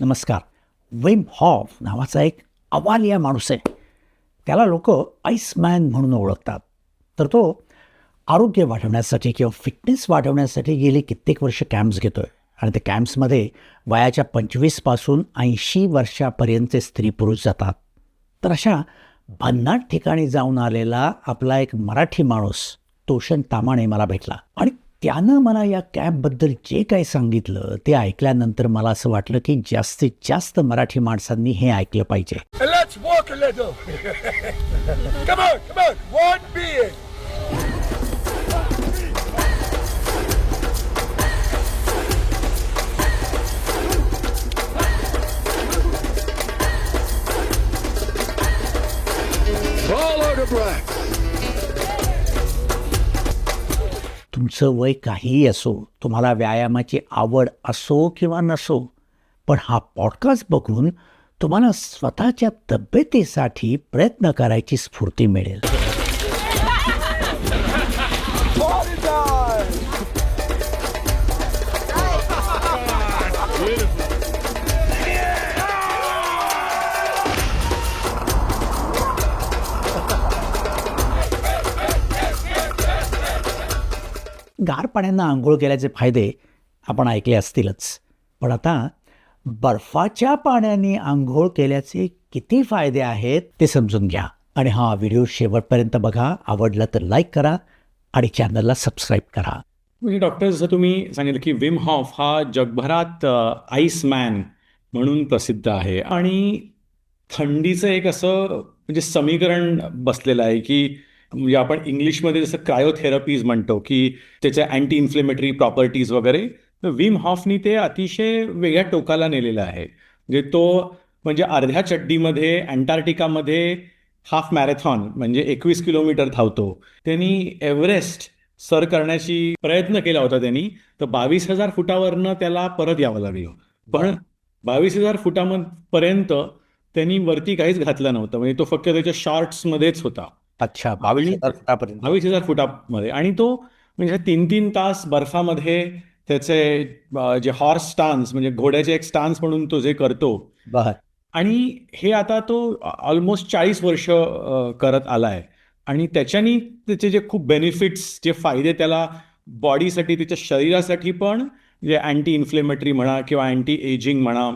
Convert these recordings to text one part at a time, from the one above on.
नमस्कार. Wim Hof नावाचा एक अवालिया माणूस आहे. त्याला लोक आईसमॅन म्हणून ओळखतात. तर तो आरोग्य वाढवण्यासाठी किंवा फिटनेस वाढवण्यासाठी गेली कित्येक वर्ष कॅम्प्स घेतो आहे आणि त्या कॅम्प्समध्ये वयाच्या पंचवीसपासून ऐंशी वर्षापर्यंतचे स्त्री पुरुष जातात. तर अशा भन्नाट ठिकाणी जाऊन आलेला आपला एक मराठी माणूस तोषण तामाणे मला भेटला. आणि त्यानं मला या कॅबबद्दल जे काही सांगितलं ते ऐकल्यानंतर मला असं वाटलं की जास्तीत जास्त मराठी माणसांनी हे ऐकलं पाहिजे. Follow the black. तुमचं वय काहीही असो तुम्हाला व्यायामाची आवड असो किंवा नसो पण हा पॉडकास्ट बघून तुम्हाला स्वतःच्या तब्येतीसाठी प्रयत्न करायची स्फूर्ती मिळेल. गार पाण्यानं आंघोळ केल्याचे फायदे आपण ऐकले असतीलच. पण आता बर्फाच्या पाण्याने आंघोळ केल्याचे किती फायदे आहेत ते समजून घ्या. आणि हा व्हिडिओ शेवटपर्यंत बघा. आवडला तर लाईक करा आणि चॅनलला सबस्क्राईब करा. म्हणजे डॉक्टर जसं तुम्ही सांगितलं की विम हॉफ हा जगभरात आईस मॅन म्हणून प्रसिद्ध आहे. आणि थंडीचं एक असं म्हणजे समीकरण बसलेलं आहे की म्हणजे आपण इंग्लिशमध्ये जसं क्रायोथेरपीज म्हणतो की त्याच्या अँटी इन्फ्लेमेटरी प्रॉपर्टीज वगैरे विम हॉफनी ते अतिशय वेगळ्या टोकाला नेलेलं आहे. म्हणजे तो म्हणजे अर्ध्या चड्डीमध्ये अँटार्क्टिकामध्ये हाफ मॅरेथॉन म्हणजे एकवीस किलोमीटर धावतो. त्यांनी एव्हरेस्ट सर करण्याची प्रयत्न केला होता त्यांनी तर बावीस हजार फुटावरनं त्याला परत यावं लागलं. पण बावीस हजार फुटापर्यंत त्यांनी वरती काहीच घातलं नव्हतं. म्हणजे तो फक्त त्याच्या शॉर्ट्समध्येच होता. अच्छा बावीस हजार फुटापर्यंत. बावीस हजार फुटामध्ये. आणि तो म्हणजे तीन तीन तास बर्फामध्ये त्याचे अ, जे हॉर्स स्टान्स म्हणजे घोड्याचे एक स्टान्स म्हणून तो जे करतो. बर. आणि हे आता तो ऑलमोस्ट चाळीस वर्ष अ, करत आला आहे आणि त्याच्यानी त्याचे जे खूप बेनिफिट्स जे फायदे त्याला बॉडीसाठी त्याच्या शरीरासाठी पण जे अँटी इन्फ्लेमेटरी म्हणा किंवा अँटी एजिंग म्हणा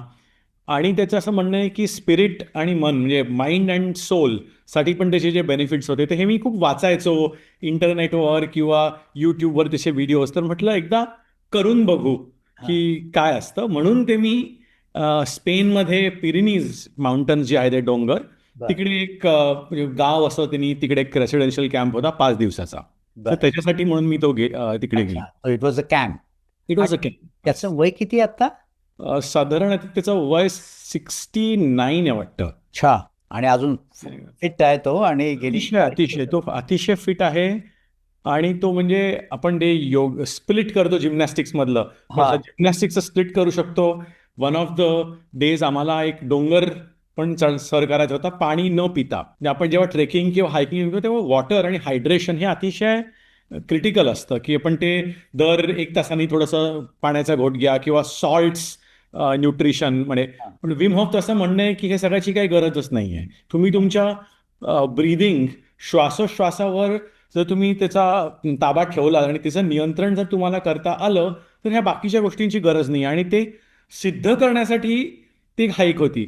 आणि त्याचं असं म्हणणं आहे की स्पिरिट आणि मन म्हणजे माइंड अँड सोलसाठी पण त्याचे जे बेनिफिट्स होते तर हे मी खूप वाचायचो. इंटरनेटवर किंवा यूट्यूबवर त्याचे व्हिडिओज तर म्हटलं एकदा करून बघू की काय असतं. म्हणून ते मी स्पेनमध्ये पिरिनीज माउंटन्स जे आहे ते डोंगर. तिकडे एक म्हणजे गाव असं त्यांनी तिकडे एक रेसिडेन्शियल कॅम्प होता पाच दिवसाचा. तर त्याच्यासाठी म्हणून मी तो तिकडे गेलो. It was a camp it was a camp त्याचं वय किती आता साधारण त्याचं वय सिक्स्टी नाईन आहे वाटतं. अच्छा. आणि अजून फिट आहे तो आणि गेली अतिशय अतिशय. तो अतिशय फिट आहे. आणि तो म्हणजे आपण ते योग स्प्लिट करतो जिम्नॅस्टिक्स मधलं. हा. जिम्नॅस्टिक्सचं स्प्लिट करू शकतो. वन ऑफ द डेज आम्हाला एक डोंगर पण सर करायचा होता. पाणी न पिता. म्हणजे आपण जेव्हा ट्रेकिंग किंवा हायकिंग करतो तेव्हा वॉटर आणि हायड्रेशन हे अतिशय क्रिटिकल असतं. की आपण ते दर एक तासाने थोडंसं पाण्याचा घोट घ्या किंवा सॉल्ट्स न्यूट्रिशन म्हणजे पण विम हॉफ तसं म्हणणं आहे की हे सगळ्याची काही गरजच नाही आहे तुम्ही तुमच्या ब्रीदिंग श्वासोश्वासावर जर तुम्ही त्याचा ताबा ठेवला आणि त्याचं नियंत्रण जर तुम्हाला करता आलं तर ह्या बाकीच्या गोष्टींची गरज नाही आणि ते सिद्ध करण्यासाठी ती हाईक होती.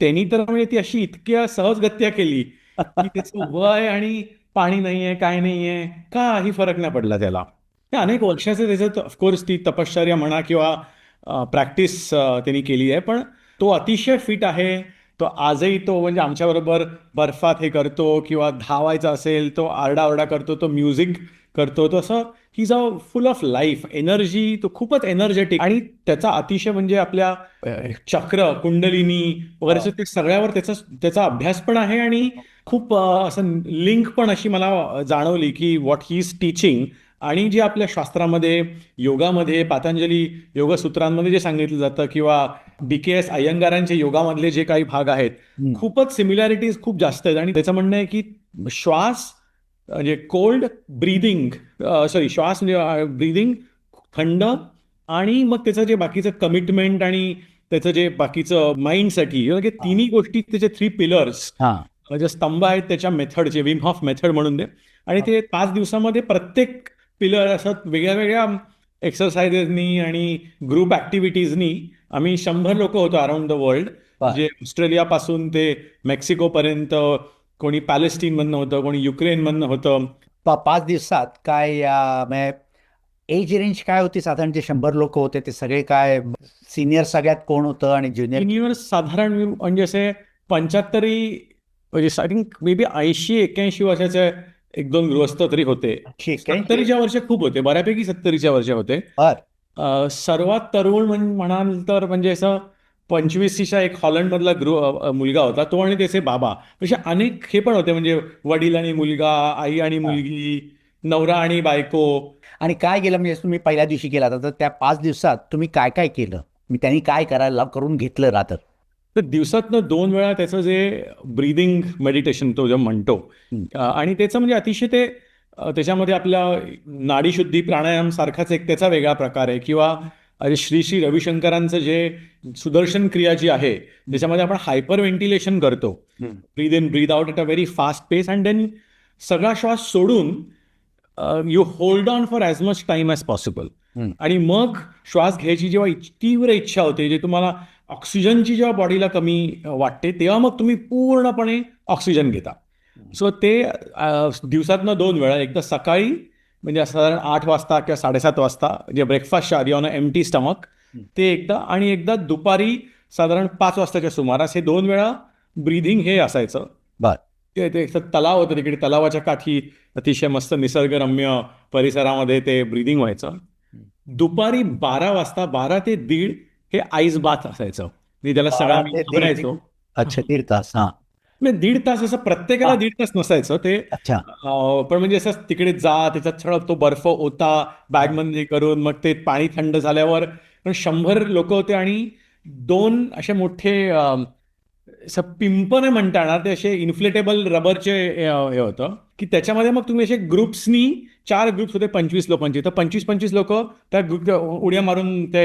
त्यांनी तर म्हणजे ती अशी इतक्या सहजगत्या केली की त्याचं वय आणि पाणी नाही आहे काय नाही आहे काही फरक नाही पडला त्याला. अनेक वर्षाचं त्याचं ऑफकोर्स ती तपश्चर्या म्हणा किंवा प्रॅक्टिस त्यांनी केली आहे. पण तो अतिशय फिट आहे. तो आजही तो म्हणजे आमच्याबरोबर बर्फात हे करतो किंवा धावायचा असेल तो आरडाओरडा करतो तो म्युझिक करतो. तो असं he a full of life energy तो खूपच एनर्जेटिक आणि त्याचा अतिशय म्हणजे आपल्या चक्र कुंडलिनी वगैरे असं ते सगळ्यावर त्याचा त्याचा अभ्यास पण आहे. आणि खूप असं लिंक पण अशी मला जाणवली की व्हॉट ही इज टीचिंग आणि जे आपल्या शास्त्रामध्ये योगामध्ये पातंजली योगसूत्रांमध्ये जे सांगितलं जातं किंवा बी के एस अय्यंगारांचे योगामधले जे काही भाग आहेत. खूपच सिमिलॅरिटीज खूप जास्त आहेत. आणि त्याचं म्हणणं आहे की श्वास म्हणजे कोल्ड ब्रीदिंग सॉरी श्वास म्हणजे ब्रीदिंग थंड आणि मग त्याचं जे बाकीचं कमिटमेंट आणि त्याचं जे बाकीचं माइंडसाठी की तिन्ही गोष्टी त्याचे थ्री पिलर्स जे स्तंभ आहेत त्याच्या मेथडचे विम हॉफ मेथड म्हणून दे. आणि ते पाच दिवसामध्ये प्रत्येक पिलर असं वेगळ्या वेगळ्या एक्सरसाइजेसनी आणि ग्रुप ॲक्टिव्हिटीजनी आम्ही शंभर लोक होतो अराउंड द वर्ल्ड. जे ऑस्ट्रेलियापासून ते मेक्सिकोपर्यंत कोणी पॅलेस्टीनमधनं होतं कोणी युक्रेनमधनं होतं. पाच दिवसात काय या एज रेंज काय होती? साधारण जे शंभर लोक होते ते सगळे काय सिनियर सगळ्यात कोण होतं आणि ज्युनियर सिनियर साधारण म्हणजे असे पंच्याहत्तरी म्हणजे आय थिंक मे बी ऐंशी एक्क्याऐंशी वर्षाचे एक दोन गृहस्थ तरी होते. सत्तरीच्या वर्ष खूप होते. बऱ्यापैकी सत्तरीच्या वर्ष होते. बर. अ, सर्वात तरुण म्हण- म्हणाल तर म्हणजे असं पंचवीसच्या एक हॉलंडमधला गृह अ, मुलगा होता. तो आणि त्याचे बाबा. असे अनेक हे पण होते. म्हणजे वडील आणि मुलगा आई आणि मुलगी नवरा आणि बायको. आणि काय केलं? म्हणजे तुम्ही पहिल्या दिवशी केला होता, तर त्या पाच दिवसात तुम्ही काय काय केलं? मी त्यांनी काय करायला करून घेतलं राहतं तर दिवसातनं दोन वेळा त्याचं जे ब्रीदिंग मेडिटेशन तो जे म्हणतो आणि त्याचं म्हणजे अतिशय ते त्याच्यामध्ये आपल्या नाडीशुद्धी प्राणायाम सारखाच एक त्याचा वेगळा प्रकार आहे किंवा श्री श्री रविशंकरांचं जे सुदर्शन क्रिया जी आहे ज्याच्यामध्ये आपण हायपर व्हेंटिलेशन करतो. Breathe in breathe out at a very fast pace and then सगळा श्वास सोडून you hold on for as much time as possible. आणि मग श्वास घ्यायची जेव्हा तीव्र इच्छा होते जे तुम्हाला ऑक्सिजनची जेव्हा बॉडीला कमी वाटते तेव्हा मग तुम्ही पूर्णपणे ऑक्सिजन घेता. सो ते दिवसातनं दोन वेळा एकदा सकाळी म्हणजे साधारण आठ वाजता किंवा साडेसात वाजता जे ब्रेकफास्टच्या आधी ऑन एम टी स्टमक. ते एकदा आणि एकदा दुपारी साधारण पाच वाजताच्या सुमारास हे दोन वेळा ब्रीदिंग हे असायचं. बर. ते ते एक तलाव होतं तिकडे तलावाच्या काठी अतिशय मस्त निसर्गरम्य परिसरामध्ये ते ब्रीदिंग व्हायचं. दुपारी बारा वाजता बारा ते दीड हे आईस बाथ असायचं. मी त्याला सगळा. घाबरायचो. अच्छा दीड तास हां. म्हणजे दीड तास असं प्रत्येकाला. दीड तास नसायचं. ते अच्छा. पण म्हणजे असं तिकडे जा त्याच्यात सगळं तो बर्फ होता बॅगमध्ये करून मग ते पाणी थंड झाल्यावर पण शंभर लोक होते आणि दोन असे मोठे पिंप नाही म्हणता येणार ते असे इन्फ्लेटेबल रबरचे हे होतं. की त्याच्यामध्ये मग तुम्ही असे ग्रुप्सनी चार ग्रुप्स होते पंचवीस लोकांचे. तर पंचवीस पंचवीस लोक त्या ग्रुप उड्या मारून ते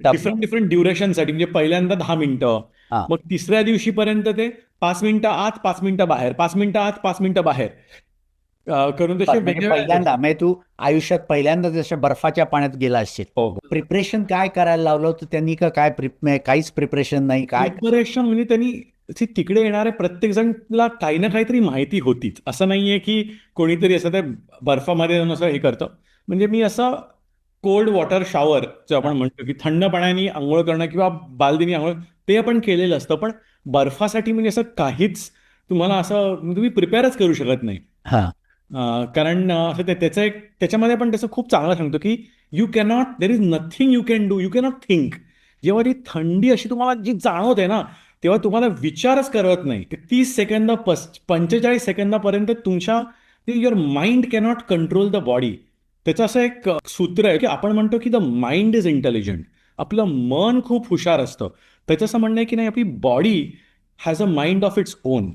डिफरंट डिफरंट ड्युरेशनसाठी म्हणजे पहिल्यांदा दहा मिनिटं. मग तिसऱ्या दिवशीपर्यंत ते पाच मिनिटं आत पाच मिनिटं बाहेर पाच मिनिटं आत पाच मिनिटं बाहेर. करून तसे म्हणजे पहिल्यांदा म्हणजे तू आयुष्यात पहिल्यांदा जशा बर्फाच्या पाण्यात गेला असशील हो, हो. प्रिपरेशन काय करायला लावलं होतं? त्यांनी का काय म्हणजे काहीच प्रिपरेशन नाही काय? प्रिपरेशन म्हणजे त्यांनी तिकडे येणारे प्रत्येक जणला काही ना काहीतरी माहिती होतीच. असं नाहीये की कोणीतरी असं ते बर्फामध्ये जाऊन असं हे करतं. म्हणजे मी असं कोल्ड वॉटर शॉवर जो आपण म्हणतो की थंड पाण्याने आंघोळ करणं किंवा बालदीने आंघोळ ते आपण केलेलं असतं. पण बर्फासाठी म्हणजे असं काहीच तुम्हाला असं तुम्ही प्रिपेअरच करू शकत नाही. हा. कारण असं ते त्याचं एक त्याच्यामध्ये पण त्याचं खूप चांगलं सांगतो की you cannot there is nothing you can do you cannot think जेव्हा ती थंडी अशी तुम्हाला जी जाणवते ना तेव्हा तुम्हाला विचारच करत नाही. ते तीस सेकंद पस पंचेचाळीस सेकंदापर्यंत तुमच्या your mind cannot control the body त्याचं असं एक सूत्र आहे की आपण म्हणतो की द माइंड इज इंटेलिजंट. आपलं मन खूप हुशार असतं. त्याचं असं म्हणणं आहे की नाही आपली body has a mind of its own.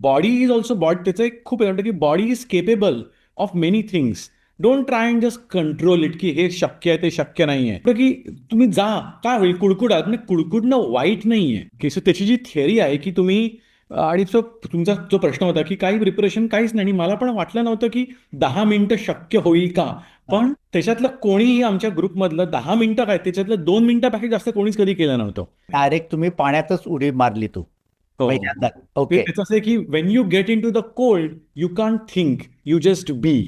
Body is also body त्याचं एक खूप म्हणतं की body is capable of many things. Don't try and just control it की हे शक्य आहे ते शक्य नाही आहे की तुम्ही जा काय होईल कुडकुडात म्हणजे कुडकुडणं वाईट नाही आहे की सो त्याची जी थिअरी आहे की तुम्ही आणि तो तुमचा जो प्रश्न होता की काही प्रिपरेशन काहीच नाही. मला पण वाटलं नव्हतं की दहा मिनिटं शक्य होईल का? पण त्याच्यातलं कोणीही आमच्या ग्रुपमधलं दहा मिनिटं काय? त्याच्यातलं दोन मिनिटापेक्षा जास्त कोणीच कधी केलं नव्हतं. डायरेक्ट तुम्ही पाण्यातच उडी मारली तू. ओके त्याचं असं की when you get into the cold you can't think you just be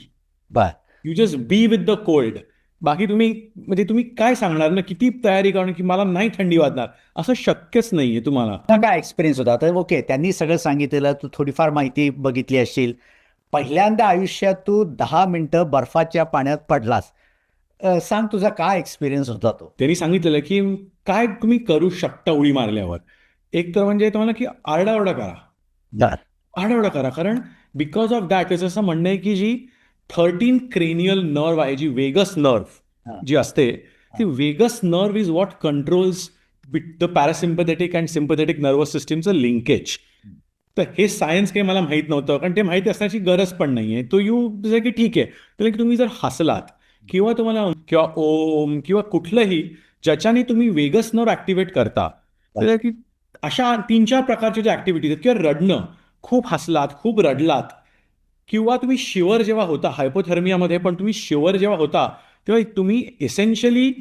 brr. You just be with the cold बाकी तुम्ही म्हणजे तुम्ही काय सांगणार? ना किती तयारी करणं की मला नाही थंडी वाजणार? असं शक्यच नाहीये तुम्हाला. काय एक्सपिरियन्स होता? तर ओके त्यांनी सगळं सांगितलेलं तू थोडीफार माहिती बघितली असशील पहिल्यांदा आयुष्यात तू दहा मिनिटं बर्फाच्या पाण्यात पडलास. सांग तुझा काय एक्सपिरियन्स होता तो? त्यांनी सांगितलेलं की काय तुम्ही करू शकता उडी मारल्यावर. एक तर म्हणजे तुम्हाला की आरडाओरडा करा. आरडाओरडा करा. कारण बिकॉज ऑफ दॅट असं म्हणणं आहे की जी थर्टीन क्रेनियल नर्व आहे जी वेगस. नर्व जी असते ती vagus nerve is what controls the parasympathetic and sympathetic nervous सिस्टीमचं linkage तर हे सायन्स काही मला माहीत नव्हतं कारण ते माहिती असण्याची गरज पण नाही आहे तो यू की ठीक आहे तर की तुम्ही जर हसलात किंवा तुम्हाला किंवा ओम किंवा कुठलंही ज्याच्याने तुम्ही वेगस नर्व ऍक्टिव्हेट करता की अशा तीन चार प्रकारचे जे ऍक्टिव्हिटीज आहेत किंवा रडणं खूप हसलात खूप रडलात किंवा तुम्ही शिवर जेव्हा होता हायपोथर्मियामध्ये पण तुम्ही शिवर जेव्हा होता तेव्हा तुम्ही essentially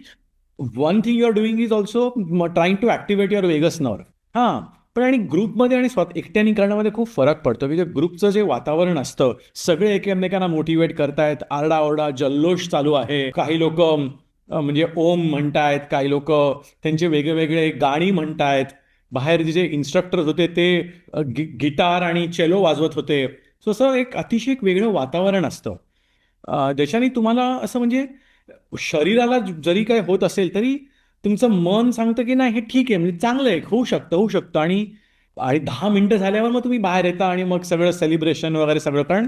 one thing you're doing is also trying to activate your vagus nerve हां पण आणि ग्रुपमध्ये आणि स्वतः एकट्याने करण्यामध्ये खूप फरक पडतो. म्हणजे ग्रुपचं जे वातावरण असतं सगळे एकमेकांना मोटिवेट करतायत आरडाओरडा जल्लोष चालू आहे. काही लोक म्हणजे ओम म्हणतायत काही लोक त्यांचे वेगवेगळे गाणी म्हणतायत. बाहेर जे इन्स्ट्रक्टर्स होते ते गि गिटार आणि चेलो वाजवत होते. सो असं एक अतिशय एक वेगळं वातावरण असतं. ज्याच्याने तुम्हाला असं म्हणजे शरीराला जरी काय होत असेल तरी तुमचं मन सांगतं की नाही हे ठीक आहे म्हणजे चांगलं आहे होऊ शकतं होऊ शकतं. आणि आणि दहा मिनटं झाल्यावर मग तुम्ही बाहेर येता आणि मग सगळं सेलिब्रेशन वगैरे सगळं कारण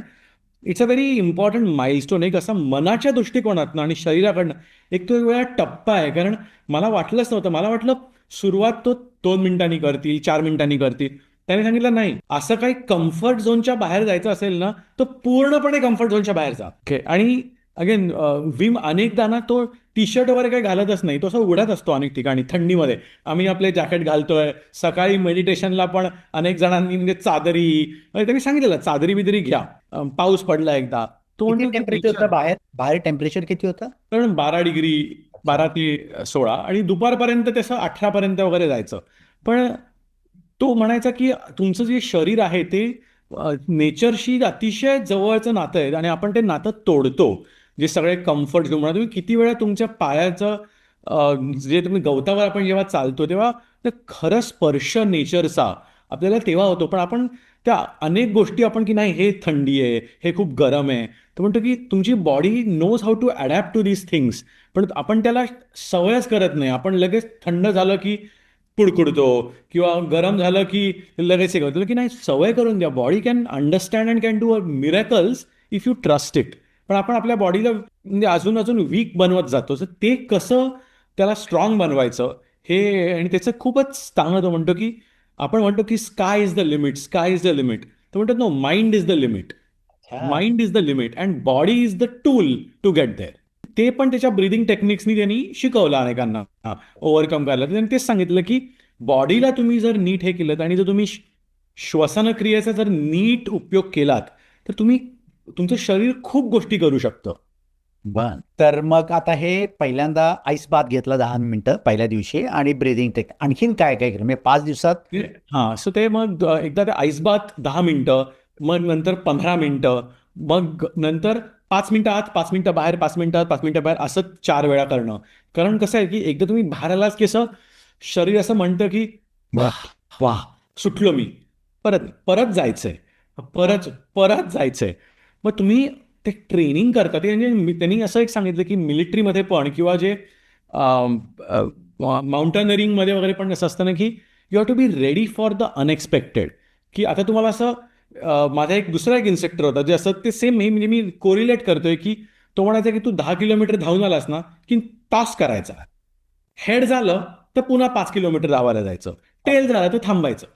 it's a very important milestone एक असा मनाच्या दृष्टिकोनातनं आणि शरीराकडनं. एक तो एक वेळा टप्पा आहे कारण मला वाटलंच नव्हतं. मला वाटलं सुरुवात तो दोन मिनिटांनी करतील चार मिनिटांनी करतील. त्याने सांगितलं नाही असं काही कम्फर्ट झोनच्या बाहेर जायचं असेल ना तर पूर्णपणे कम्फर्ट झोनच्या बाहेर जा. ओके आणि अगेन विम अनेकदा ना तो टी शर्ट वगैरे काही घालतच नाही. तो असं उघडत असतो अनेक ठिकाणी थंडीमध्ये. आम्ही आपले जॅकेट घालतोय. सकाळी मेडिटेशनला पण अनेक जणांनी म्हणजे चादरी म्हणजे त्यांनी सांगितलेलं चादरी बिदरी घ्या. पाऊस पडला एकदा. तो टेम्परेचर होतं बाहेर? बाहेर टेम्परेचर किती होतं? कारण बारा डिग्री बारा ते सोळा. आणि दुपारपर्यंत तसं अठरापर्यंत वगैरे जायचं. पण तो म्हणायचा की तुमचं जे शरीर आहे ते नेचरशी अतिशय जवळचं नातं आहे आणि आपण ते नातं तोडतो. जे सगळे कम्फर्ट घेऊन म्हणा तुम्ही किती वेळा तुमच्या पायाचं जे तुम्ही गवतावर आपण जेव्हा चालतो तेव्हा ते खरं स्पर्श नेचरचा आपल्याला तेव्हा होतो. पण आपण त्या अनेक गोष्टी आपण की नाही हे थंडी आहे हे खूप गरम आहे. तर म्हणतो की तुमची body knows how to adapt to these things पण आपण त्याला सवयच करत नाही. आपण लगेच थंड झालं की पुडकुडतो किंवा गरम झालं की लगेच हे करतो. की नाही सवय करून द्या. Body can understand and can do a miracles if you trust it पण आपण आपल्या बॉडीला म्हणजे अजून अजून वीक बनवत जातो. तर ते कसं त्याला स्ट्रॉंग बनवायचं हे आणि त्याचं खूपच चांगलं तो म्हणतो की आपण म्हणतो की sky is the limit sky is the limit तर म्हणतात no mind is the limit mind is the limit and body is the tool to get there ते पण त्याच्या ब्रिदिंग टेक्निक्सनी त्यांनी शिकवलं अनेकांना. ओव्हरकम करायला. त्यांनी तेच सांगितलं की बॉडीला तुम्ही जर नीट हे केलं आणि जर तुम्ही श्वसनक्रियेचा जर नीट उपयोग केलात तर तुम्ही तुमचं शरीर खूप गोष्टी करू शकतं. बर. तर मग आता हे पहिल्यांदा आईस बाथ घेतला दहा मिनिटं पहिल्या दिवशी आणि ब्रिदिंग टेक आणखीन काय काय केलं? म्हणजे पाच दिवसात? हां सो ते मग एकदा ते आईस बाथ दहा मिनटं मग नंतर पंधरा मिनटं मग नंतर पाच मिनटं आत पाच मिनटं बाहेर पाच मिनटं आत पाच मिनटं बाहेर असं चार वेळा करणं. कारण कसं आहे की एकदा तुम्ही बाहेर आलाच की असं शरीर असं म्हणतं की वाह. वाह सुटलो मी. परत परत जायचंय. परत परत जायचंय. मग तुम्ही ते ट्रेनिंग करता ते म्हणजे त्यांनी असं एक सांगितलं की मिलिटरीमध्ये पण किंवा जे माउंटनरिंगमध्ये वगैरे पण असं असतं ना की you have to be ready for the unexpected. की आता तुम्हाला असं माझा एक दुसरा एक इन्स्ट्रक्टर होता जे असं ते सेम हे म्हणजे मी कोरिलेट करतोय की तो म्हणायचा की तू दहा किलोमीटर धावून आलास ना की तास करायचा. हेड झालं तर पुन्हा पाच किलोमीटर धावायला जायचं. टेल झालं तर थांबायचं.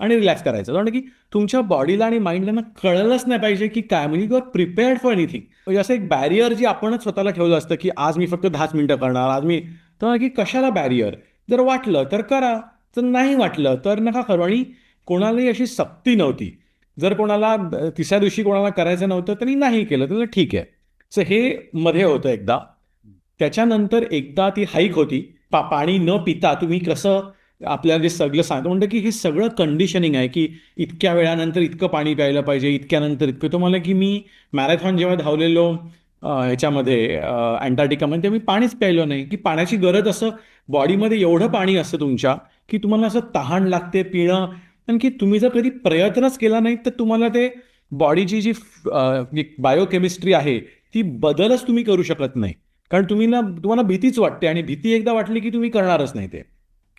आणि रिलॅक्स करायचं. कारण की तुमच्या बॉडीला आणि माइंडला ना कळलंच नाही पाहिजे की काय म्हणजे you are prepared for anything म्हणजे असं एक बॅरियर जी आपणच स्वतःला ठेवलं असतं की आज मी फक्त दहाच मिनिटं करणार आज मी तर म्हणजे की कशाला बॅरियर जर वाटलं तर करा. जर नाही वाटलं तर नका करू. आणि कोणालाही अशी सक्ती नव्हती. जर कोणाला तिसऱ्या दिवशी कोणाला करायचं नव्हतं त्यांनी नाही केलं तर ठीक आहे. सो हे मध्ये होतं एकदा. त्याच्यानंतर एकदा ती हाईक होती. पा पाणी न पिता तुम्ही कसं आपल्याला जे सगळं सांगतो म्हणतं की हे सगळं कंडिशनिंग आहे की इतक्या वेळानंतर इतकं पाणी प्यायलं पाहिजे इतक्यानंतर इतकं. तुम्हाला की मी मॅरेथॉन जेव्हा धावलेलो ह्याच्यामध्ये अँटार्क्टिकामध्ये तेव्हा मी पाणीच प्यायलो नाही. की पाण्याची गरज असं बॉडीमध्ये एवढं पाणी असतं तुमच्या की तुम्हाला असं तहान लागते पिणं कारण की तुम्ही जर कधी प्रयत्नच केला नाही तर तुम्हाला ते बॉडीची जी बायोकेमिस्ट्री आहे ती बदलच तुम्ही करू शकत नाही. कारण तुम्ही ना तुम्हाला भीतीच वाटते आणि भीती एकदा वाटली की तुम्ही करणारच नाही ते.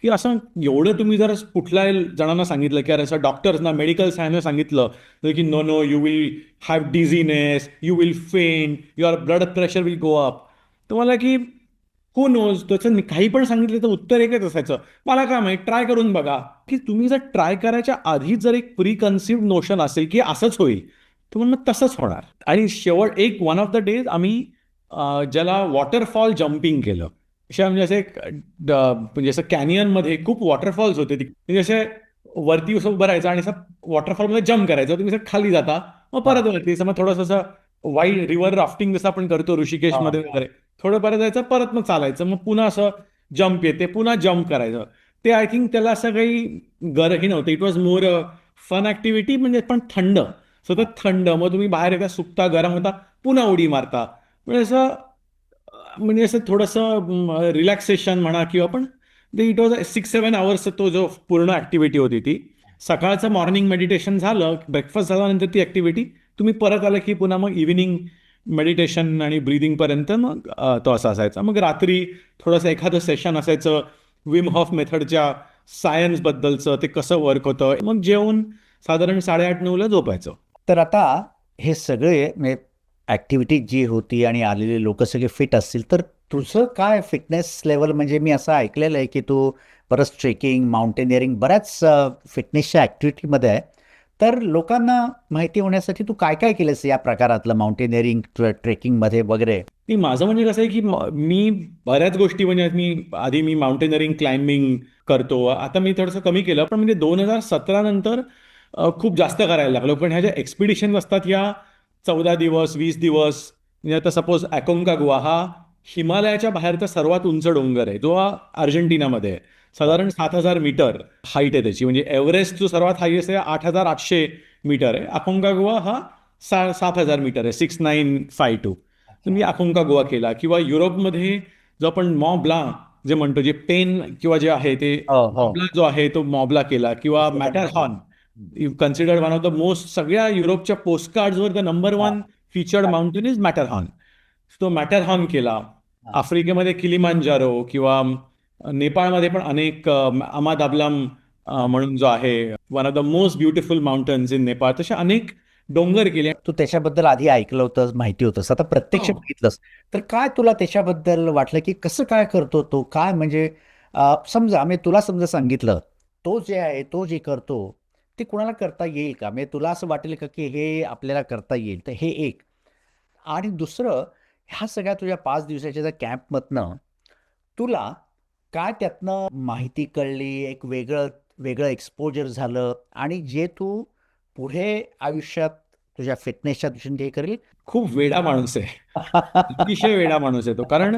की असं एवढं तुम्ही जर कुठल्या जणांना सांगितलं की अरे असं डॉक्टर्सना मेडिकल सायन्स सांगितलं तर की no no you will have dizziness you will faint your blood pressure will go up तुम्हाला की हो नोज त्याचं काही पण सांगितलं तर उत्तर एकच असायचं. मला काय माहीत? ट्राय करून बघा. की तुम्ही जर ट्राय करायच्या आधीच जर एक प्री कन्सिव्ह नोशन असेल की असंच होईल तर मग तसंच होणार. आणि शेवट एक वन ऑफ द डेज आम्ही ज्याला वॉटरफॉल जम्पिंग केलं. अशा म्हणजे असे म्हणजे असं कॅनियनमध्ये खूप वॉटरफॉल्स होते. ती म्हणजे असे वरती असं उभं राहायचं आणि असं वॉटरफॉलमध्ये जम्प करायचं. तुम्ही असं खाली जाता मग परत वरती असं मग थोडंसं असं वाईड रिव्हर राफ्टिंग जसं आपण करतो ऋषिकेशमध्ये. वगैरे. थोडं बरं जायचं परत मग चालायचं. मग पुन्हा असं जम्प येते पुन्हा जम्प करायचं. ते आय थिंक त्याला असं काही गरजही नव्हतं. It was more fun activity म्हणजे पण थंड. सतत थंड. मग तुम्ही बाहेर येता सुकता गरम होता पुन्हा उडी मारता. म्हणजे असं म्हणजे असं थोडंसं रिलॅक्सेशन म्हणा किंवा पण ते it was six seven hours तो जो पूर्ण ॲक्टिव्हिटी होती ती. सकाळचं मॉर्निंग मेडिटेशन झालं ब्रेकफास्ट झाल्यानंतर ती ॲक्टिव्हिटी तुम्ही परत आलं की पुन्हा मग इव्हिनिंग मेडिटेशन आणि ब्रिदिंगपर्यंत मग तो असा असायचा. मग रात्री थोडंसं एखादं सेशन असायचं विम हॉफ मेथडच्या सायन्सबद्दलचं ते कसं वर्क होतं मग जेवून साधारण साडेआठ नऊला झोपायचं. तर आता हे सगळे म्हणजे ॲक्टिव्हिटी जी होती आणि आलेले लोक सगळे फिट असतील तर तुझं काय फिटनेस लेवल म्हणजे मी असं ऐकलेलं आहे की तू बरंच ट्रेकिंग माउंटेनिअरिंग बऱ्याच फिटनेसच्या ॲक्टिव्हिटीमध्ये आहे. तर लोकांना माहिती होण्यासाठी तू काय काय केलंस या प्रकारातलं माउंटेनिअरिंग ट्रेकिंगमध्ये वगैरे? नाही माझं म्हणजे कसं आहे की मी बऱ्याच गोष्टी म्हणजे मी आधी मी माउंटेनिअरिंग क्लाइम्बिंग करतो. आता मी थोडंसं कमी केलं पण म्हणजे दोन हजार सतरा नंतर खूप जास्त करायला लागलो. पण ह्या ज्या एक्सपिडिशन असतात या चौदा दिवस वीस दिवस म्हणजे आता सपोज गुहा हा हिमालयाच्या बाहेरचा सर्वात उंच डोंगर आहे जो हा अर्जेंटिनामध्ये आहे. साधारण सात हजार मीटर हाईट आहे त्याची. म्हणजे एव्हरेस्ट जो सर्वात हायएस्ट आहे आठ हजार आठशे मीटर आहे. गुहा हा सा सात हजार मीटर आहे. सिक्स नाईन फाय टू मी आखोंका गोवा केला किंवा युरोपमध्ये जो आपण मॉब्ला जे म्हणतो जे पेन किंवा जे आहे ते हो हो. जो आहे तो मॉब्ला केला किंवा Matterhorn you considered one of the most सगळ्या युरोपच्या पोस्ट कार्डवर the number one featured mountain is Matterhorn तो मॅटर हॉर्न केला आफ्रिकेमध्ये किलिमांजारो किंवा नेपाळमध्ये पण अनेक अमादाबलाम म्हणून जो आहे one of the most beautiful mountains in Nepal तसे अनेक डोंगर केले तू त्याच्याबद्दल आधी ऐकलं होतंस माहिती होतंस आता प्रत्यक्ष हो. बघितलंस. तर काय तुला त्याच्याबद्दल वाटलं की कसं काय करतो तो? काय म्हणजे समजा मी तुला समजा सांगितलं तो जे आहे तो जे करतो ते कुणाला करता येईल का? म्हणजे तुला असं वाटेल का की हे आपल्याला करता येईल? तर हे एक. आणि दुसरं ह्या सगळ्या तुझ्या पाच दिवसाच्या त्या कॅम्पमधनं तुला काय त्यातनं माहिती कळली? एक वेगळं वेगळं एक्सपोजर झालं आणि जे तू पुढे आयुष्यात तुझ्या फिटनेसच्या दृष्टीने हे करेल खूप वेडा माणूस आहे. अतिशय वेडा माणूस आहे तो. कारण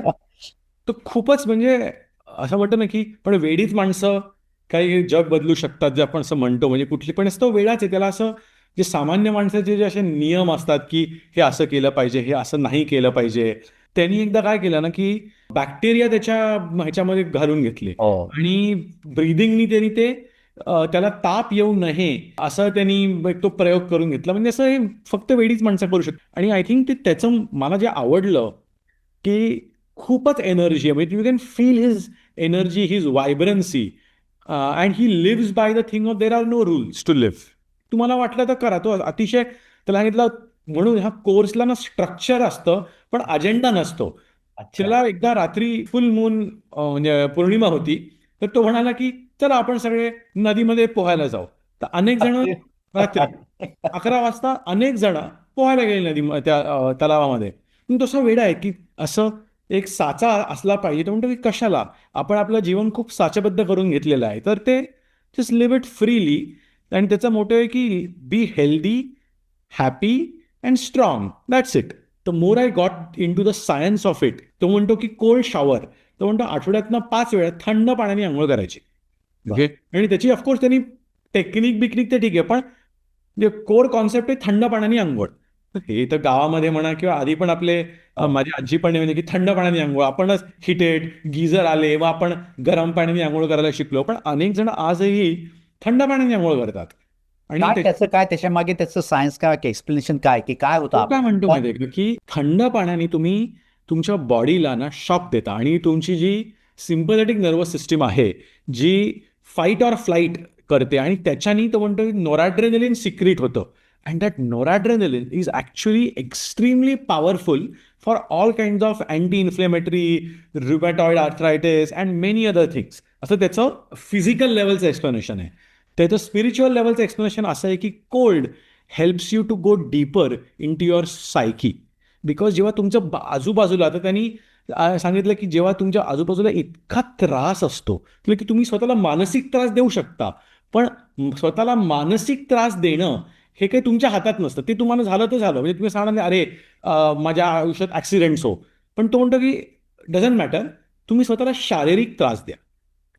तो खूपच म्हणजे असं म्हणतो ना की पण वेडीच माणसं काही जग बदलू शकतात जे आपण असं म्हणतो. म्हणजे कुठली पण असं तो वेळाच आहे. त्याला असं जे सामान्य माणसाचे जे असे नियम असतात की हे असं केलं पाहिजे हे असं नाही केलं पाहिजे. त्यांनी एकदा काय केलं ना की बॅक्टेरिया त्याच्या ह्याच्यामध्ये घालून घेतले. हो. आणि ब्रिदिंगनी त्यांनी ते त्याला ताप येऊ नये असं त्यांनी एक तो प्रयोग करून घेतला. म्हणजे असं हे फक्त वेळीच माणसं करू शकतात. आणि आय थिंक ते त्याचं मला जे आवडलं की खूपच एनर्जी आहे. म्हणजे you can feel his energy his vibrancy and he lives by the thing of there are no rules to live तुम्हाला वाटलं तर करा. तो अतिशय त्याला सांगितलं म्हणून ह्या कोर्सला ना स्ट्रक्चर असतं. पण अजेंडा नसतो. त्याला एकदा रात्री फुल मून म्हणजे पौर्णिमा होती तर तो म्हणाला की चला आपण सगळे नदीमध्ये पोहायला जाऊ. तर अनेक जण रात्री अकरा वाजता अनेक जण पोहायला गेले नदी त्या तलावामध्ये. पण तसं वेळ आहे की असं एक साचा असला पाहिजे तो म्हणतो की कशाला? आपण आपलं जीवन खूप साचेबद्ध करून घेतलेलं आहे. तर ते जस्ट लिव्ह इट फ्रीली आणि त्याचा मोठं आहे की be healthy happy and strong that's it the more I got into the science of it तो म्हणतो की कोल्ड शॉवर तो म्हणतो आठवड्यातनं पाच वेळा थंड पाण्याने आंघोळ करायची. ओके आणि त्याची ऑफकोर्स त्यांनी टेक्निक बिकनिक ते ठीक आहे पण जे कोर कॉन्सेप्ट आहे थंड पाण्याने आंघोळ. तर हे तर गावामध्ये म्हणा किंवा आधी पण आपले माझी आजी पण म्हणजे की थंड पाण्याने आंघोळ आपणच हिटेड गिझर आले व आपण गरम पाण्याने आंघोळ करायला शिकलो. पण अनेक जण आजही थंड पाण्याने आंघोळ करतात. आणि त्याचं काय? त्याच्यामागे त्याचं सायन्स काय? एक्सप्लेनेशन काय? की काय होतं काय म्हणतो माहिती का? थंड पाण्याने तुम्ही तुमच्या बॉडीला ना शॉक देता आणि तुमची जी सिम्पथेटिक नर्वस सिस्टीम आहे जी फाईट ऑर फ्लाईट करते आणि त्याच्यानी तो म्हणतो नोरॅड्रेनलिन सिक्रिट होतं. And that noradrenaline is actually extremely powerful for all kind of anti inflammatory rheumatoid arthritis and many other things असं त्याचं फिजिकल लेवलचं एक्सप्लेनेशन आहे. त्याचं स्पिरिच्युअल लेवलचं एक्सप्लेनेशन असं आहे की cold helps you to go deeper into your psyche because जेव्हा तुमचं आजूबाजूला आता त्यांनी सांगितलं की जेव्हा तुमच्या आजूबाजूला इतका त्रास असतो म्हणजे की तुम्ही स्वतःला मानसिक त्रास देऊ शकता पण स्वतःला मानसिक त्रास देणं हे काही तुमच्या हातात नसतं. ते तुम्हाला झालं तर झालं. म्हणजे तुम्ही सांगणार नाही अरे माझ्या आयुष्यात ॲक्सिडेंट्स हो. पण तो म्हणतो की डझंट मॅटर तुम्ही स्वतःला शारीरिक त्रास द्या.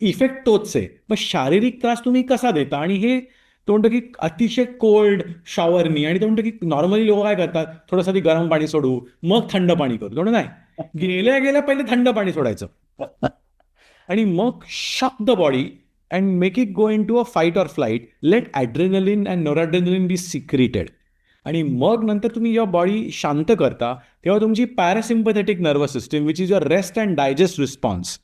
इफेक्ट तोच आहे. पण शारीरिक त्रास तुम्ही कसा देता? आणि हे तो म्हणतो की अतिशय कोल्ड शॉवरनी आणि तो म्हणतो की नॉर्मली लोक काय करतात? थोडंसं आधी गरम पाणी सोडू मग थंड पाणी करू. थोडं नाही? गेल्या गेल्या पहिले थंड पाणी सोडायचं. आणि मग shock the body and make it go into a fight or flight let adrenaline and noradrenaline be secreted आणि मग नंतर तुम्ही जेव्हा बॉडी शांत करता तेव्हा तुमची parasympathetic nervous system which is your rest and digest response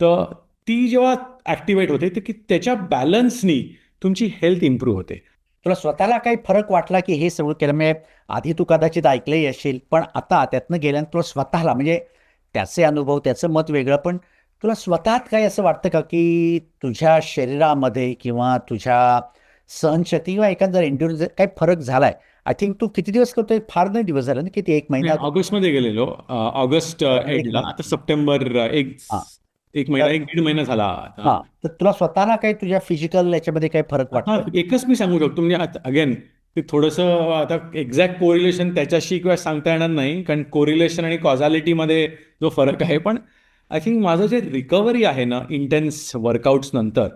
तर ती जेव्हा ॲक्टिवेट होते तर की त्याच्या बॅलन्सनी तुमची हेल्थ इम्प्रूव्ह होते. तुला स्वतःला काही फरक वाटला की हे सगळं केलं? म्हणजे आधी तू कदाचित ऐकलंही असेल पण आता त्यातनं गेल्यानंतर तुला स्वतःला म्हणजे त्याचे अनुभव त्याचं मत वेगळं पण तुला स्वतःत काही असं वाटतं का की तुझ्या शरीरामध्ये किंवा तुझ्या सहनशक्ती किंवा एखादा इंडिव्हिज्युअल काही फरक झालाय? आय थिंक तू किती दिवस करतोय? फार नाही दिवस झाले ना किती एक महिना? ऑगस्टमध्ये गेलेलो. ऑगस्ट एंडला. आता सप्टेंबर एक. एक महिना एक दीड महिना झाला. हा तर तुला स्वतःला काही तुझ्या फिजिकल याच्यामध्ये काही फरक वाटतो एकच मी सांगू शकतो. म्हणजे अगेन ते थोडंसं आता एक्झॅक्ट कोरिलेशन त्याच्याशी किंवा सांगता येणार नाही. कारण कोरिलेशन आणि कॉझॅलिटीमध्ये जो फरक आहे. पण आय थिंक माझं जे रिकव्हरी आहे ना इंटेन्स वर्कआउट्स नंतर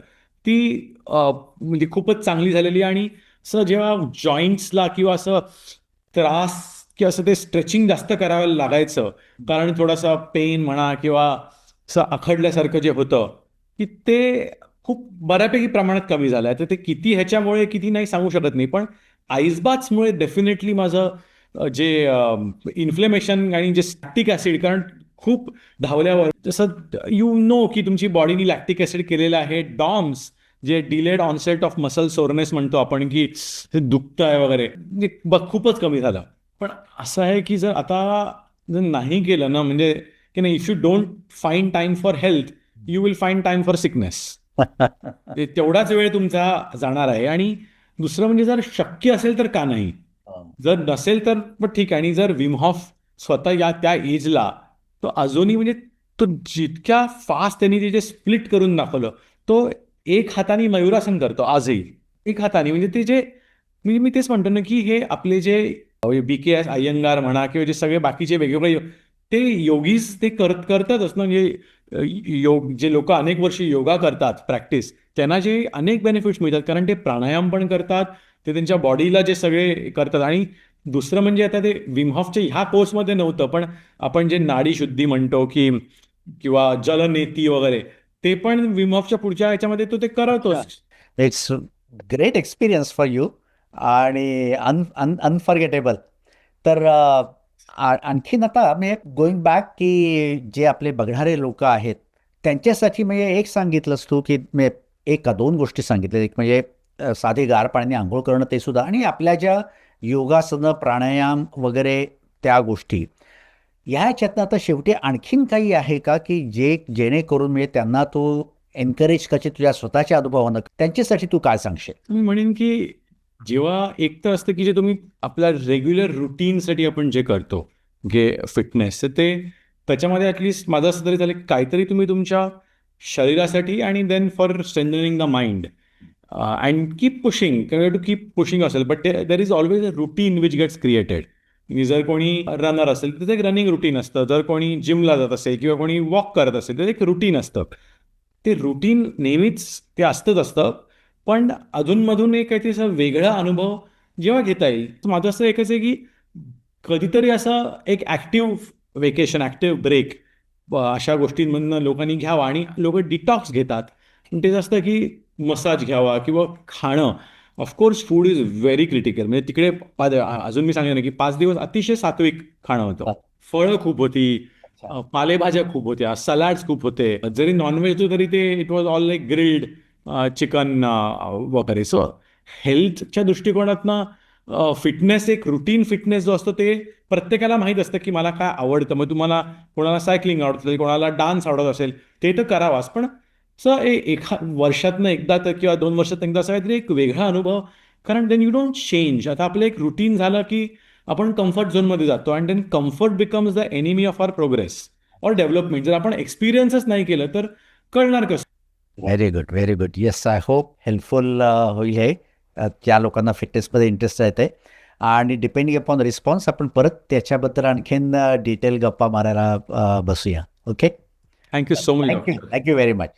ती म्हणजे खूपच चांगली झालेली आणि असं जेव्हा जॉईंट्सला किंवा असं त्रास किंवा असं ते स्ट्रेचिंग जास्त करावं लागायचं. कारण थोडासा पेन म्हणा किंवा असं आखडल्यासारखं जे होतं की ते खूप बऱ्यापैकी प्रमाणात कमी झालं आहे तर ते किती ह्याच्यामुळे किती नाही सांगू शकत नाही पण आईसबाचमुळे डेफिनेटली माझं जे इन्फ्लेमेशन आणि जे लॅक्टिक ॲसिड कारण खूप धावल्यावर जसं यू नो की तुमची बॉडीने लॅक्टिक ॲसिड केलेलं आहे. डॉम्स जे delayed onset of muscle soreness म्हणतो आपण की हे दुखतं आहे वगैरे म्हणजे खूपच कमी झालं. पण असं आहे की जर आता जर नाही केलं ना म्हणजे की नाही if you don't find time for health you will find time for sickness तेवढाच वेळ तुमचा जाणार आहे. आणि दुसरं म्हणजे जर शक्य असेल तर का नाही? जर नसेल तर पण ठीक आहे. आणि जर विमहॉफ स्वतः या त्या एजला तो अजूनही म्हणजे तो जितक्या फास्ट त्यांनी ते जे स्प्लिट करून दाखवलं तो एक हाताने मयुरासन करतो आजही. एक हाताने. म्हणजे ते जे म्हणजे मी तेच म्हणतो ना की हे आपले जे बी के एस अय्यंगार म्हणा किंवा जे सगळे बाकीचे वेगवेगळे ते योगीच ते करत करतातच ना म्हणजे योग जे लोक अनेक वर्ष योगा करतात प्रॅक्टिस त्यांना जे अनेक बेनिफिट्स मिळतात कारण ते प्राणायाम पण करतात ते त्यांच्या बॉडीला जे सगळे करतात. आणि दुसरं म्हणजे आता ते विमहॉफच्या ह्या कोर्समध्ये नव्हतं पण आपण जे नाडी शुद्धी म्हणतो की किंवा जलनेती वगैरे ते पण विमहॉफच्या पुढच्या ह्याच्यामध्ये तो ते करतोच. It's great experience for you आणि अन अन अनफॉर्गेटेबल तर आणखीन आता मी गोईंग बॅक की जे आपले बघणारे लोक आहेत त्यांच्यासाठी म्हणजे एक सांगितलंस तू की मी एक का दोन गोष्टी सांगितल्या. एक म्हणजे साधे गार पाण्याने आंघोळ करणं ते सुद्धा आणि आपल्या ज्या योगासनं प्राणायाम वगैरे त्या गोष्टी. या ह्याच्यातनं आता शेवटी आणखीन काही आहे का की जे जेणेकरून म्हणजे त्यांना तो एनकरेज कसे तुझ्या स्वतःच्या अनुभवानं त्यांच्यासाठी तू काय सांगशील? मी म्हणेन की जेव्हा एक तर असतं की जे तुम्ही आपल्या रेग्युलर रुटीनसाठी आपण जे करतो जे फिटनेस तर ते त्याच्यामध्ये ॲटलिस्ट माझं असं तरी झालं काहीतरी तुम्ही तुमच्या शरीरासाठी आणि then for strengthening the mind and keep pushing to keep pushing असेल but there is always a routine which gets created जर कोणी रनर असेल तर ते एक रनिंग रुटीन असतं. जर कोणी जिमला जात असेल किंवा कोणी वॉक करत असेल तर एक रुटीन असतं. ते रुटीन नेहमीच ते असतंच असतं पण अधूनमधून एक काहीतरी असा वेगळा अनुभव जेव्हा घेता येईल माझं असं एकच आहे की कधीतरी असं एक ॲक्टिव्ह वेकेशन ॲक्टिव्ह ब्रेक अशा गोष्टींमधनं लोकांनी घ्यावा आणि लोक डिटॉक्स घेतात. पण तेच असतं की मसाज घ्यावा किंवा खाणं. Of course food is very critical म्हणजे तिकडे अजून मी सांगेन की पाच दिवस अतिशय सात्विक खाणं होतं. फळं खूप होती पालेभाज्या खूप होत्या सलाड्स खूप होते. जरी नॉनव्हेज होतं तरी ते it was all like grilled chicken वगैरे. सो हेल्थच्या दृष्टिकोनातनं फिटनेस एक रुटीन फिटनेस जो असतो ते प्रत्येकाला माहीत असतं की मला काय आवडतं. मग तुम्हाला कोणाला सायकलिंग आवडत असेल कोणाला डान्स आवडत असेल ते तर करावाच. पण सर ए एखा वर्षातनं एकदा तर किंवा दोन वर्षात एकदा असं काहीतरी एक वेगळा अनुभव. कारण देन यू डोंट चेंज आता आपलं एक रुटीन झालं की आपण कम्फर्ट झोनमध्ये जातो and then comfort becomes the enemy of our progress or development जर आपण एक्सपिरियन्सच नाही केलं तर कळणार कसं? Very good very good yes I hope helpful होईल हे. ज्या लोकांना फिटनेसमध्ये इंटरेस्ट आहे ते. आणि डिपेंडिंग अपॉन रिस्पॉन्स आपण परत त्याच्याबद्दल आणखीन डिटेल गप्पा मारायला बसूया. Okay thank you so much thank you thank you very much